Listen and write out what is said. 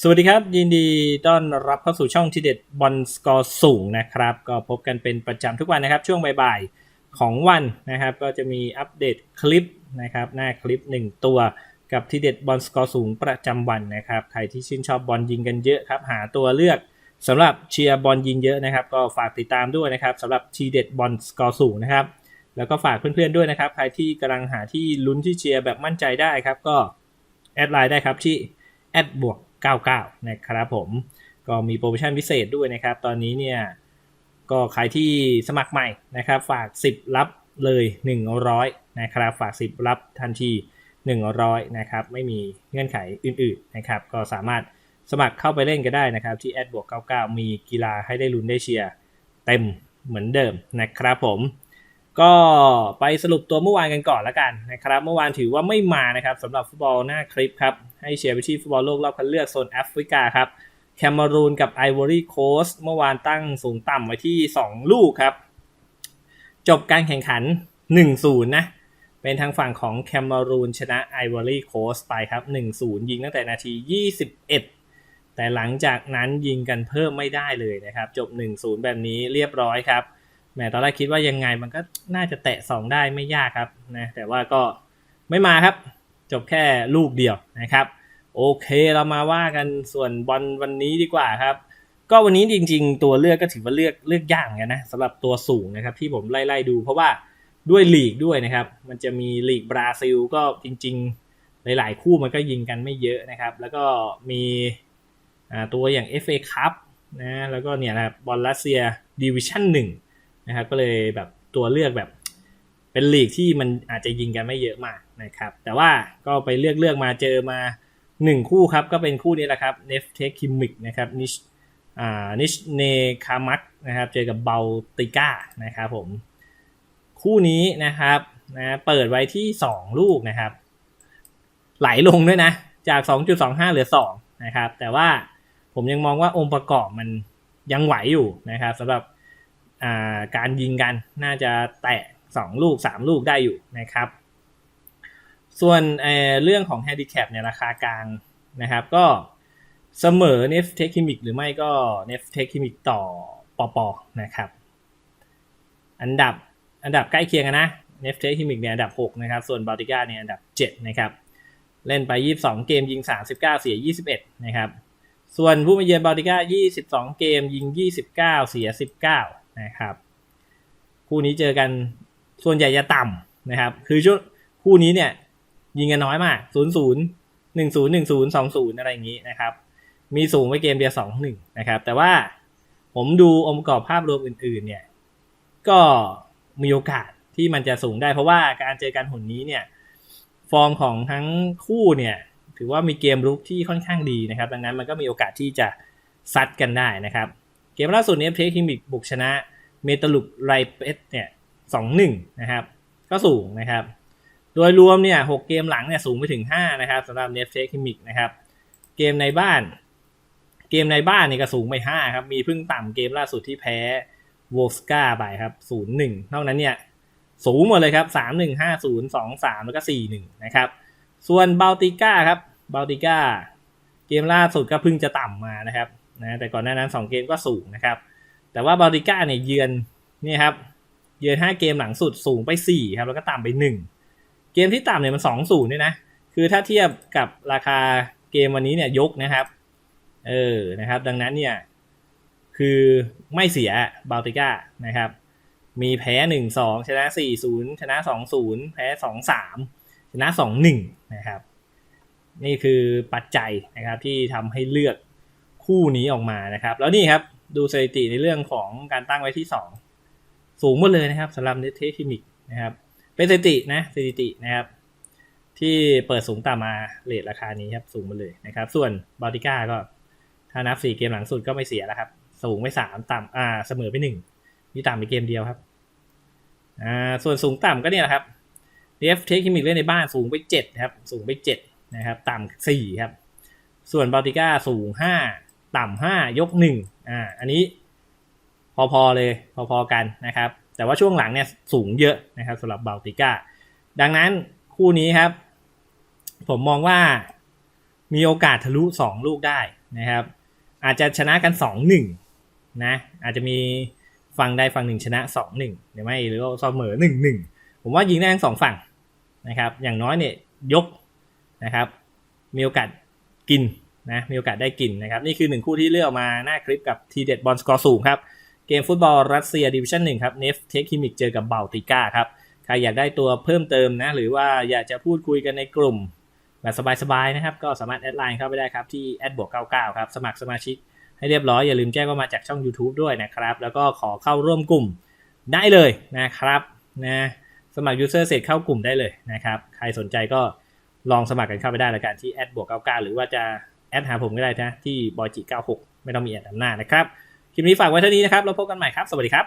สวัสดีครับ ยินดีต้อนรับเข้าสู่ช่องทีเด็ดบอลสกอร์สูงนะครับ ก็พบกันเป็นประจำทุกวันนะครับ ช่วงบ่ายๆของวันนะครับ ก็จะมีอัปเดตคลิปนะครับ หน้าคลิป 1 ตัวกับทีเด็ดบอลสกอร์สูงประจำวันนะครับ ใครที่ชื่นชอบบอลยิงกันเยอะครับ หาตัวเลือกสำหรับเชียร์บอลยิงเยอะนะครับ ก็ฝากติดตามด้วยนะครับสำหรับทีเด็ดบอลสกอร์สูงนะครับ แล้วก็ฝากเพื่อนๆด้วยนะครับ ใครที่กำลังหาที่ลุ้นที่เชียร์แบบมั่นใจได้ครับ ก็แอดไลน์ได้ครับที่แอดบวก 99 นะครับผมก็มีโปรโมชั่นพิเศษด้วยนะครับ ตอนนี้เนี่ยก็ใครที่สมัครใหม่นะครับ ฝาก 10 รับเลย 100 นะครับ ฝาก 10 รับทันที 100 นะครับ ไม่มีเงื่อนไขอื่นๆนะครับ ก็สามารถสมัครเข้าไปเล่นก็ได้นะครับ ที่แอดบวก99 มีกีฬาให้ได้ลุ้นได้เชียร์เต็มเหมือนเดิมนะครับผม ก็ไปสรุปตัวเมื่อวานกันก่อนละกันนะครับ เมื่อวานถือว่าไม่มานะครับสำหรับฟุตบอลหน้าคลิปครับ ให้เชียร์ไปที่ฟุตบอลโลกรอบคัดเลือกโซนแอฟริกาครับแคนารูนกับไอวอรี่โคสเมื่อวานตั้งสูงต่ำไว้ที่ 2 ลูกครับ จบการแข่งขัน 1-0 นะ เป็นทางฝั่งของแคนารูนชนะไอวอรี่โคสไปครับ 1-0 ยิงตั้งแต่นาที 21 แต่หลังจากนั้นยิงกันเพิ่มไม่ได้เลยนะครับ จบ 1-0 แบบนี้เรียบร้อยครับ แหมตอนแรกคิดว่ายังไงมันก็น่าจะแตะ2ได้ไม่ยากครับนะแต่ว่าก็ไม่มาครับ จบแค่ลูกเดียวนะครับ โอเคเรามาว่ากันส่วนบอลวันนี้ดีกว่าครับ ก็วันนี้จริง ๆ ตัวเลือกก็ถือว่าเลือกเลือกยากเหมือนกันนะสำหรับตัวสูงนะครับที่ผมไล่ๆดู เพราะว่าด้วยลีกด้วยนะครับ มันจะมีลีกบราซิลก็จริง ๆ หลายๆ คู่มันก็ยิงกันไม่เยอะนะครับ แล้วก็มีตัวอย่าง FA Cup นะแล้วก็เนี่ยนะบบอลรัสเซียดิวิชั่นหนึ่ง นะครับก็เลยแบบตัวเลือกแบบเป็นลีกที่มันอาจจะยิงกันไม่เยอะมากนะครับ แต่ว่าก็ไปเลือกเลือกมาเจอมา 1 คู่ครับ ก็เป็นคู่นี้แหละครับเนฟเทคคิมิกนะครับนิชอ่านิชเนคามักนะครับ เจอกับเบลติก้านะครับผม คู่นี้นะครับนะเปิดไว้ที่ 2 ลูกนะครับ ไหลลงด้วยนะ จาก 2.25 เหลือ 2 นะครับ แต่ว่าผมยังมองว่าองค์ประกอบมันยังไหวอยู่นะครับสำหรับ การยิงกันน่าจะแตะ 2 ลูก 3 ลูกได้อยู่นะครับ ส่วนเเรื่องของ handicap เนี่ยราคากลางนะครับก็เสมอ n e f t e c h i m i c หรือไม่ก็ n e f t e c h i m i c ต่อปอปอนะครับ อันดับอันดับใกล้เคียงกันนะ n e f t e c h i m i c เนี่ยอันดับ 6 นะครับ ส่วนบ a l ติก้าเนี่ยอันดับ 7 นะครับ เล่นไป 22 เกมยิง 39 เสีย 21 นะครับ ส่วนผู้มาเยือนบ a l ติก้า 22 เกมยิง 29 เสีย 19 นะครับคู่นี้เจอกันส่วนใหญ่จะต่ำนะครับ คือช่วงคู่นี้เนี่ย ยิงกันน้อยมากศูนย์ศูนย์หนึ่งศูนย์หนึ่งศูนย์สองศูนย์อะไรอย่างนี้นะครับ มีสูงไปเกมเดียวสองหนึ่งนะครับ แต่ว่าผมดูองค์ประกอบภาพรวมอื่น ๆ เนี่ย ก็มีโอกาสที่มันจะสูงได้ เพราะว่าการเจอกันหุ่นนี้เนี่ย ฟอร์มของทั้งคู่เนี่ย ถือว่ามีเกมรุกที่ค่อนข้างดีนะครับ ดังนั้นมันก็มีโอกาสที่จะซัดกันได้นะครับ เกมล่าสุดนี้เพลย์คิมิกบุกชนะเมตาลุกไรเปสเนี่ยสองหนึ่งนะครับ ก็สูงนะครับ โดยรวมเนี่ยหกเกมหลังเนี่ยสูงไปถึงห้านะครับสำหรับเนฟเทคิมิกนะครับ เกมในบ้าน เกมในบ้านนี่ก็สูงไปห้าครับ มีพึ่งต่ำเกมล่าสุดที่แพ้วสกาไปครับศูนย์หนึ่งนอกนั้นเนี่ยสูงหมดเลยครับสามหนึ่งห้าศูนย์สองสามแล้วก็สี่หนึ่งนะครับ ส่วนบาลติก้าครับบาลติก้าเกมล่าสุดก็เพิ่งจะต่ำมานะครับ นะแต่ก่อนหน้านั้นสองเกมก็สูงนะครับ แต่ว่าบาริก้าเนี่ยเยือนนี่ครับเยือนห้าเกมหลังสุดสูงไปสี่ครับ แล้วก็ต่ำไปหนึ่งเกมที่ต่ำเนี่ยมันสองศูงเนี่ยนะ คือถ้าเทียบกับราคาเกมวันนี้เนี่ยยกนะครับ เออนะครับ ดังนั้นเนี่ย คือไม่เสียบาติก้านะครับ มีแพ้หนึ่งสองชนะสี่ศูนย์ชนะสองศูนย์แพ้สองสามชนะสองหนึ่งนะครับ นี่คือปัจจัยนะครับที่ทำให้เลือก คู่นี้ออกมานะครับ แล้วนี่ครับดูสถิติในเรื่องของการตั้งไว้ที่สองสูงหมดเลยนะครับสำหรับเนเทคิมิกนะครับเป็นสถิตินะสถิตินะครับ ที่เปิดสูงต่ำมาเลทราคานี้ครับสูงหมดเลยนะครับ ส่วนบอติก้าก็ถ้านับสี่เกมหลังสุดก็ไม่เสียแล้วครับ สูงไปสามต่ำอ่าเสมอไปหนึ่งมีต่ำไปเกมเดียวครับอ่าส่วนสูงต่ำก็เนี่ยครับเดฟเทคิมิกเล่นในบ้านสูงไปเจ็ดครับสูงไปเจ็ดนะครับต่ำสี่ครับส่วนบอติก้าสูงห้า ต่ำห้ายกหนึ่งอ่าอันนี้พอๆเลยพอๆกันนะครับ แต่ว่าช่วงหลังเนี่ยสูงเยอะนะครับสำหรับบาลติก้าดังนั้นคู่นี้ครับ ผมมองว่ามีโอกาสทะลุ 2 ลูกได้นะครับ อาจจะชนะกัน 2-1 นะ อาจจะมีฝั่งใดฝั่งหนึ่งชนะ 2-1หรือไม่หรือว่าเสมอ 1-1 ผมว่ายิงได้ทั้งสองฝั่งนะครับ อย่างน้อยเนี่ยยกนะครับ มีโอกาสกิน นะมีโอกาสได้กินนะครับ นี่คือหนึ่งคู่ที่เลือกมาหน้าคลิปกับทีเด็ดบอลสกอร์สูงครับ เกมฟุตบอลรัสเซียดิวิชั่นหนึ่งครับเนฟเทคคิมิกเจอกับเบลติก้าครับใครอยากได้ตัวเพิ่มเติมนะ หรือว่าอยากจะพูดคุยกันในกลุ่มแบบสบายๆนะครับ ก็สามารถแอดไลน์เข้าไปได้ครับ ที่แอดบวก99ครับ สมัครสมาชิกให้เรียบร้อย อย่าลืมแจ้งว่ามาจากช่อง YouTube ด้วยนะครับ แล้วก็ขอเข้าร่วมกลุ่มได้เลยนะครับนะสมัคร User เสร็จเข้ากลุ่มได้เลยนะครับ ใครสนใจก็ลองสมัครกันเข้าไปได้ล้วกันที่แอดบวก99หรือว่าจะ แอดหาผมก็ได้นะที่บอยจิ96 ไม่ต้องมีแอดนำหน้านะครับ คลิปนี้ฝากไว้เท่านี้นะครับ แล้วพบกันใหม่ครับ สวัสดีครับ